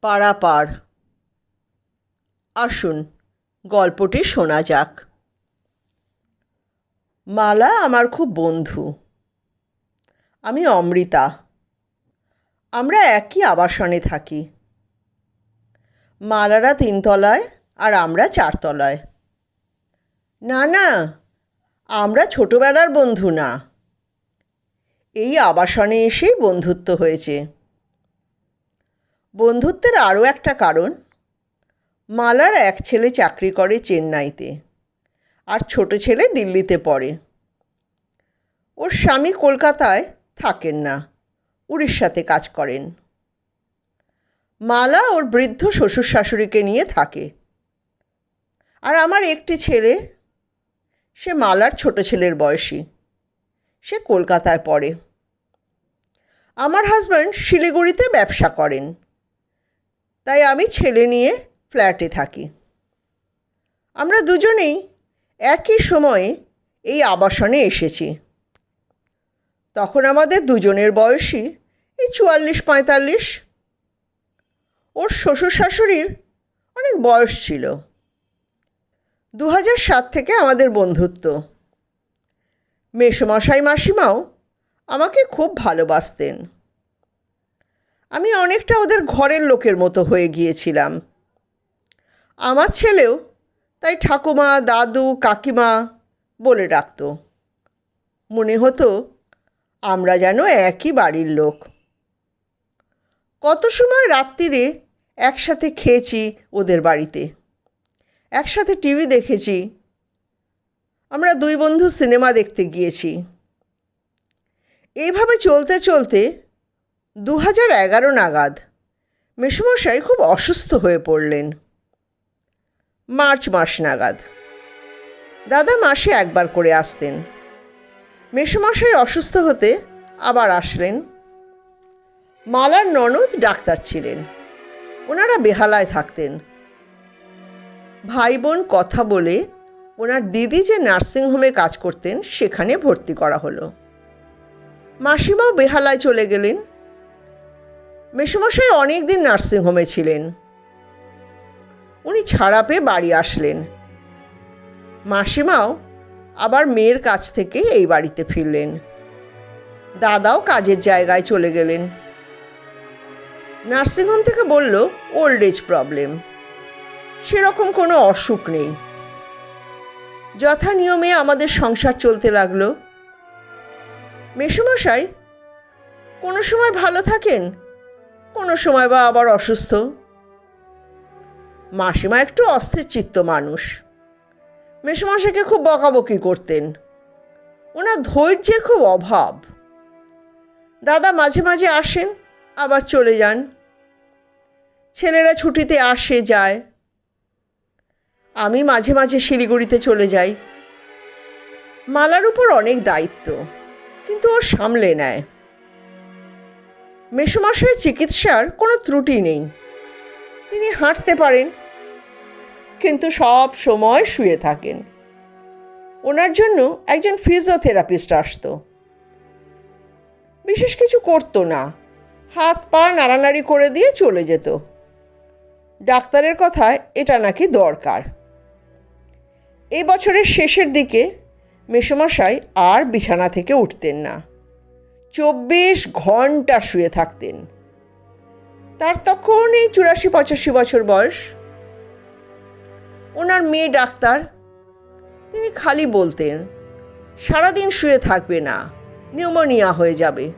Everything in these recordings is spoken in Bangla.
পাড়াপার আসুন, গল্পটি শোনা যাক। মালা আমার খুব বন্ধু। আমি অমৃতা। আমরা একই আবাসনে থাকি। মালারা তিনতলায় আর আমরা চারতলায়। না না, আমরা ছোটবেলার বন্ধু না। এই আবাসনে এসেই বন্ধুত্ব হয়েছে। বন্ধুত্বের আরও একটা কারণ, মালার এক ছেলে চাকরি করে চেন্নাইতে আর ছোট ছেলে দিল্লিতে পড়ে। ওর স্বামী কলকাতায় থাকেন না, উড়িষ্যাতে কাজ করেন। মালা ওর বৃদ্ধ শ্বশুর শাশুড়িকে নিয়ে থাকে। আর আমার একটি ছেলে, সে মালার ছোট ছেলের বয়সী, সে কলকাতায় পড়ে। আমার হাজব্যান্ড শিলিগুড়িতে ব্যবসা করেন। তাই আমি ছেলে নিয়ে ফ্ল্যাটে থাকি। আমরা দুজনেই একই সময়ে এই আবাসনে এসেছি। তখন আমাদের দুজনের বয়সই এই চুয়াল্লিশ পঁয়তাল্লিশ। ওর শ্বশুর শাশুড়ির অনেক বয়স ছিল। দু সাত থেকে আমাদের বন্ধুত্ব। মেসমশাই মাসিমাও আমাকে খুব ভালোবাসতেন। আমি অনেকটা ওদের ঘরের লোকের মতো হয়ে গিয়েছিলাম। আমার ছেলেও তাই ঠাকুমা, দাদু, কাকিমা বলে ডাকতো মনে হতো আমরা যেন একই বাড়ির লোক। কত সময় রাত্রিরে একসাথে খেয়েছি ওদের বাড়িতে। একসাথে টিভি দেখেছি। আমরা দুই বন্ধু সিনেমা দেখতে গিয়েছি। এইভাবে চলতে চলতে দু হাজার এগারো নাগাদ। মেসুমশাই খুব অসুস্থ হয়ে পড়লেন। মার্চ মাস নাগাদ। দাদা মাসে একবার করে আসতেন। মেসুমশাই অসুস্থ হতে আবার আসলেন। মালার ননদ ডাক্তার ছিলেন। ওনারা বেহালায় থাকতেন। ভাই বোন কথা বলে ওনার দিদি যে নার্সিংহোমে কাজ করতেন, সেখানে ভর্তি করা হলো। মাসিমাও বেহালায় চলে গেলেন। মেসমশাই অনেক দিন নার্সিংহোমে ছিলেন। উনি ছাড়া পেয়ে বাড়ি আসলেন। মাসিমাও আবার মেয়ের কাছ থেকে এই বাড়িতে ফিরলেন। দাদাও কাজের জায়গায় চলে গেলেন। নার্সিংহোম থেকে বলল ওল্ড এজ প্রবলেম সেরকম কোনো অসুখ নেই। যথা নিয়মে আমাদের সংসার চলতে লাগল। মেসমশাই, কোনো সময় ভালো থাকেন? কোনো সময় বা আবার অসুস্থ? মাসিমা একটু অস্থির চিত্ত মানুষ। মেসমশাইকে খুব বকাবকি করতেন। ওনার ধৈর্যের খুব অভাব। দাদা মাঝে মাঝে আসেন, আবার চলে যান। ছেলেরা ছুটিতে আসে, যায়। আমি মাঝে মাঝে শিলিগুড়িতে চলে যাই। মালার উপর অনেক দায়িত্ব, কিন্তু ও সামলে নেয়। মেসমশাইয়ের চিকিৎসার কোনো ত্রুটি নেই। তিনি হাঁটতে পারেন, কিন্তু সব সময় শুয়ে থাকেন। ওনার জন্য একজন ফিজিওথেরাপিস্ট আসতো। বিশেষ কিছু করতো না। হাত পা নাড়ানাড়ি করে দিয়ে চলে যেত। ডাক্তারের কথায় এটা নাকি দরকার। এই বছরের শেষের দিকে মেসমশাই আর বিছানা থেকে উঠতেন না। চব্বিশ ঘণ্টা শুয়ে থাকতেন। তার তখন এই চুরাশি পঁচাশি বছর বয়স। ওনার মেয়ে ডাক্তার। তিনি খালি বলতেন, সারাদিন শুয়ে থাকবে না, নিউমোনিয়া হয়ে যাবে।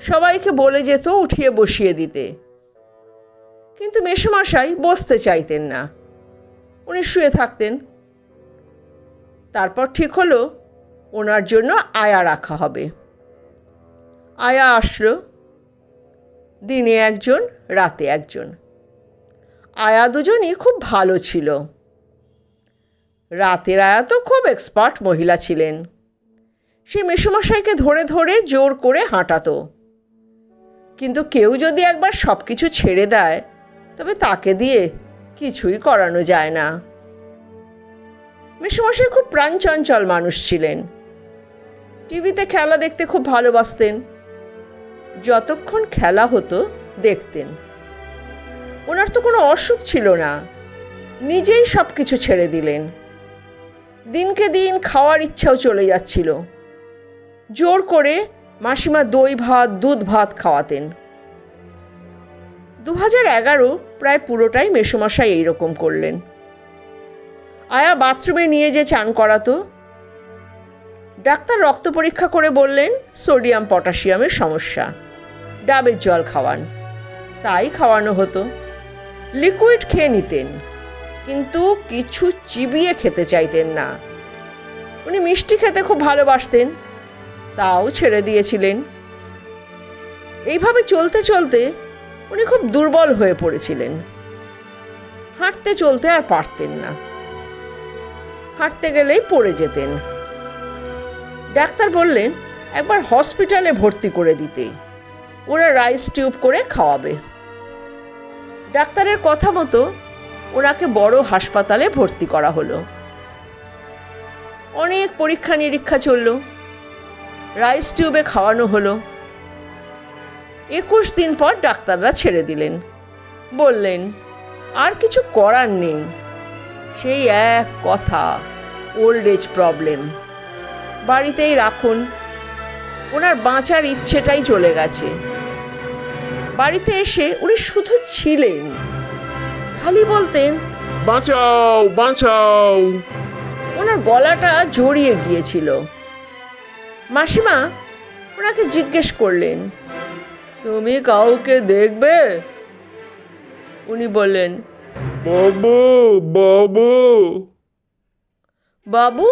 সবাইকে বলে যেত উঠিয়ে বসিয়ে দিতে। কিন্তু মেসমশাই বসতে চাইতেন না। উনি শুয়ে থাকতেন। তারপর ঠিক হলো, ওনার জন্য আয়া রাখা হবে। আয়া আসলো। দিনে একজন, রাতে একজন। আয়া দুজনই খুব ভালো ছিল। রাতের আয়া তো খুব এক্সপার্ট মহিলা ছিলেন। সে মেসোমশাইকে ধরে ধরে জোর করে হাঁটাতো। কিন্তু কেউ যদি একবার সব কিছু ছেড়ে দেয়, তবে তাকে দিয়ে কিছুই করানো যায় না। মেসোমশাই খুব প্রাণচঞ্চল মানুষ ছিলেন। টিভিতে খেলা দেখতে খুব ভালোবাসতেন। যতক্ষণ খেলা হতো, দেখতেন। ওনার তো কোনো অসুখ ছিল না। নিজেই সব কিছু ছেড়ে দিলেন। দিনকে দিন খাওয়ার ইচ্ছাও চলে যাচ্ছিল। জোর করে মাসিমা দই ভাত, দুধ ভাত খাওয়াতেন। দু হাজার এগারো প্রায় পুরোটাই মেসোমশাই এইরকম করলেন। আয়া বাথরুমে নিয়ে যে চান করাতো। ডাক্তার রক্ত পরীক্ষা করে বললেন, সোডিয়াম পটাশিয়ামের সমস্যা। ডাবের জল খাওয়ান। তাই খাওয়ানো হতো। লিকুইড খেয়ে নিতেন, কিন্তু কিছু চিবিয়ে খেতে চাইতেন না। উনি মিষ্টি খেতে খুব ভালোবাসতেন, তাও ছেড়ে দিয়েছিলেন। এইভাবে চলতে চলতে উনি খুব দুর্বল হয়ে পড়েছিলেন। হাঁটতে চলতে আর পারতেন না। হাঁটতে গেলেই পড়ে যেতেন। ডাক্তার বললেন, একবার হসপিটালে ভর্তি করে দিতে। ওরা রাইস টিউব করে খাওয়াবে। ডাক্তারের কথা মতো ওনাকে বড় হাসপাতালে ভর্তি করা হলো। অনেক পরীক্ষা নিরীক্ষা চলল। রাইস টিউবে খাওয়ানো হলো। একুশ দিন পর ডাক্তাররা ছেড়ে দিলেন। বললেন, আর কিছু করার নেই। সেই এক কথা ওল্ড এজ প্রবলেম বাড়িতেই রাখুন। ওনার বাঁচার ইচ্ছেটাই চলে গেছে। বাড়িতে এসে উনি শুধু ছিলেন। খালি বলতেন বাঁচাও বাঁচাও। ওনার গলাটা জড়িয়ে গিয়েছিল। মাসিমা ওনাকে জিজ্ঞেস করলেন তুমি কাউকে দেখবে? উনি বললেন বাবু বাবু। বাবু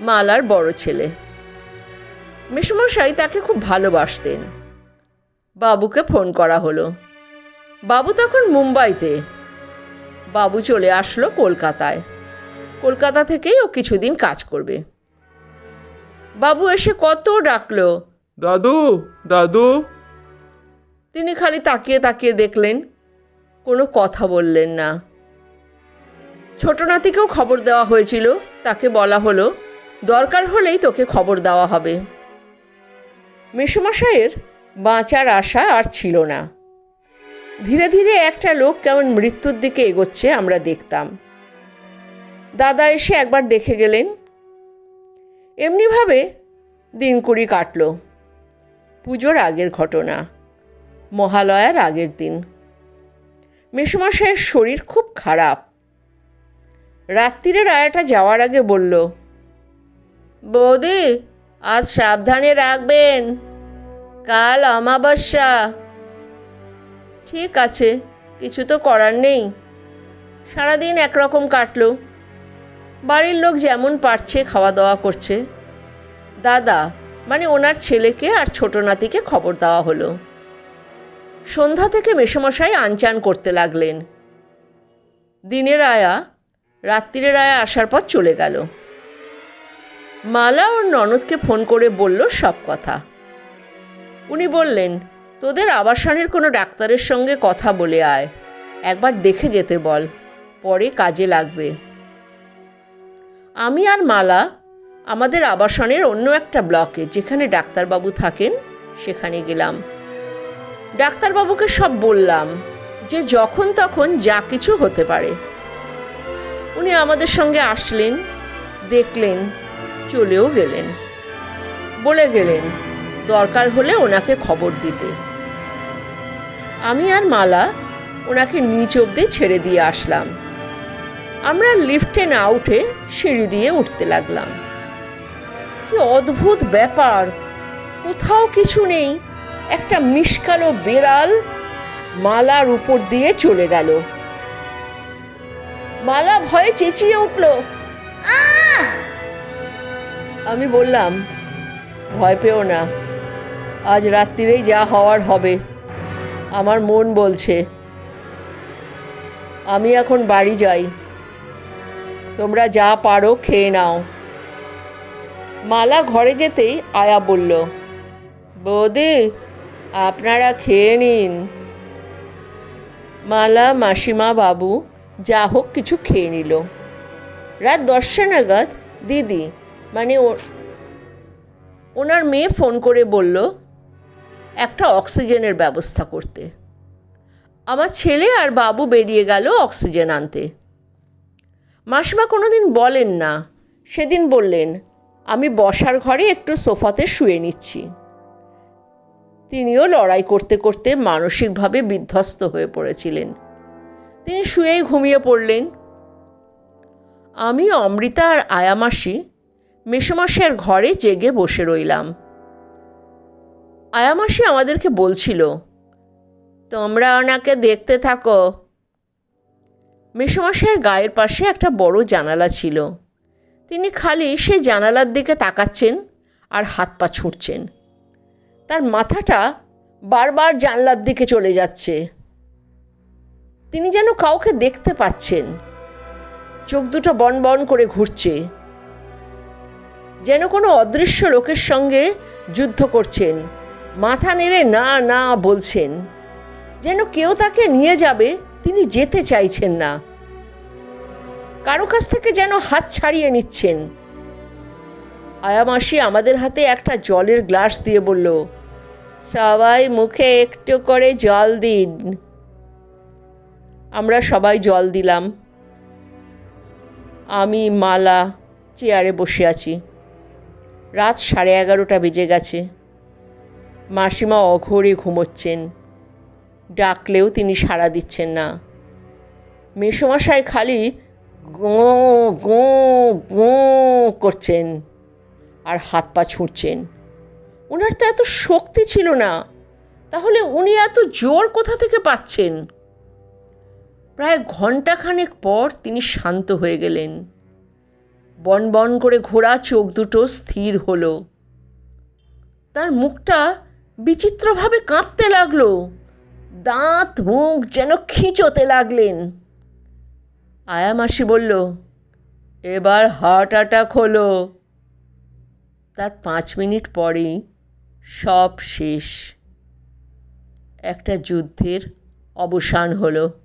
মালার বড় ছেলে। মেসমশাই তাকে খুব ভালোবাসতেন। বাবুকে ফোন করা হলো। বাবু তখন মুম্বাইতে। বাবু চলে আসলো কলকাতায়। কলকাতা থেকেই ও কিছুদিন কাজ করবে। বাবু এসে কত ডাকলো দাদু দাদু। তিনি খালি তাকিয়ে তাকিয়ে দেখলেন কোনো কথা বললেন না। ছোট নাতিকেও খবর দেওয়া হয়েছিল তাকে বলা হলো দরকার হলেই তোকে খবর দেওয়া হবে। মেসোমশাইয়ের বাঁচার আশা আর ছিল না। ধীরে ধীরে একটা লোক কেমন মৃত্যুর দিকে এগোচ্ছে আমরা দেখতাম। দাদা এসে একবার দেখে গেলেন। এমনিভাবে দিন কুড়ি কাটল। পুজোর আগের ঘটনা, মহালয়ার আগের দিন। মেসোমশাইয়ের শরীর খুব খারাপ। রাত্রিরে রায়াটা যাওয়ার আগে বলল, বৌদি, আজ সাবধানে রাখবেন। কাল অমাবস্যা। ঠিক আছে, কিছু তো করার নেই। সারাদিন একরকম কাটলো। বাড়ির লোক যেমন পারছে খাওয়া দাওয়া করছে। দাদা মানে ওনার ছেলেকে আর ছোট নাতিকে খবর দেওয়া হলো। সন্ধ্যা থেকে মেসোমশাই আনচান করতে লাগলেন। দিনের আয়া রাত্রিরের আয়া আসার পর চলে গেল। মালা ওর ননদকে ফোন করে বলল সব কথা। উনি বললেন, তোদের আবাসনের কোনো ডাক্তারের সঙ্গে কথা বলে আয়। একবার দেখে যেতে বল, পরে কাজে লাগবে। আমি আর মালা আমাদের আবাসনের অন্য একটা ব্লকে, যেখানে ডাক্তারবাবু থাকেন, সেখানে গেলাম। ডাক্তারবাবুকে সব বললাম যে যখন তখন যা কিছু হতে পারে। উনি আমাদের সঙ্গে আসলেন, দেখলেন, চলেও গেলেন। বলে গেলেন দরকার হলে ওনাকে খবর দিতে। আমি আর মালা ওনাকে নিচ অব্দি ছেড়ে দিয়ে আসলাম। আমরা লিফটে না উঠে সিঁড়ি দিয়ে উঠতে লাগলাম। কি অদ্ভুত ব্যাপার! কোথাও কিছু নেই। একটা মিশকালো বেড়াল মালার উপর দিয়ে চলে গেল। মালা ভয়ে চেঁচিয়ে উঠল আমি বললাম, ভয় পেও না। আজ রাত্রিরেই যা হওয়ার হবে। আমার মন বলছে, আমি এখন বাড়ি যাই। তোমরা যা পারো খেয়ে নাও। মালা ঘরে যেতেই আয়া বলল, বৌদি, আপনারা খেয়ে নিন। মালা, মাসিমা, বাবু যা হোক কিছু খেয়ে নিল। রাত দশটা নাগাদ দিদি মানে ওনার মেয়ে ফোন করে বলল একটা অক্সিজেনের ব্যবস্থা করতে। আমার ছেলে আর বাবু বেরিয়ে গেল অক্সিজেন আনতে। মাসিমা কোনোদিন বলেন না। সেদিন বললেন, আমি বসার ঘরে একটু সোফাতে শুয়ে নিচ্ছি। তিনিও লড়াই করতে করতে মানসিকভাবে বিধ্বস্ত হয়ে পড়েছিলেন। তিনি শুয়েই ঘুমিয়ে পড়লেন। আমি অমৃতা আর আয়ামাসি মেসোমশাইয়ের ঘরে জেগে বসে রইলাম। আয়ামাসি আমাদেরকে বলছিল, তোমরা ওনাকে দেখতে থাকো। মেসোমশাইয়ের গায়ের পাশে একটা বড় জানালা ছিল। তিনি খালি সেই জানালার দিকে তাকাচ্ছেন আর হাত পা ছুঁড়ছেন। তার মাথাটা বারবার জানলার দিকে চলে যাচ্ছে। তিনি যেন কাউকে দেখতে পাচ্ছেন। চোখ দুটো বন বন করে ঘুরছে। যেন কোনো অদৃশ্য লোকের সঙ্গে যুদ্ধ করছেন। মাথা নেড়ে না না বলছেন। যেন কেউ তাকে নিয়ে যাবে, তিনি যেতে চাইছেন না। কারও কাছ থেকে যেন হাত ছাড়িয়ে নিচ্ছেন। আয়ামাসি আমাদের হাতে একটা জলের গ্লাস দিয়ে বলল, সবাই মুখে একটু করে জল দিন। আমরা সবাই জল দিলাম। আমি মালা, চেয়ারে বসে আছি। রাত সাড়ে এগারোটা বেজে গেছে। মাসিমা অঘোরে ঘুমোচ্ছেন। ডাকলেও তিনি সাড়া দিচ্ছেন না। মেসোমশাই খালি গো গো গো করছেন আর হাত পা ছুঁড়ছেন। ওনার তো এত শক্তি ছিল না, তাহলে উনি এত জোর কোথা থেকে পাচ্ছেন? প্রায় ঘণ্টাখানেক পর তিনি শান্ত হয়ে গেলেন। বন বন করে ঘোরা চোখ দুটো স্থির হলো। তার মুখটা বিচিত্রভাবে কাঁপতে লাগল। দাঁত, মুখ যেন খিঁচোতে লাগলেন। আয়ামাসি বলল, এবার হার্ট অ্যাটাক হলো। তার পাঁচ মিনিট পরেই সব শেষ। একটা যুদ্ধের অবসান হলো।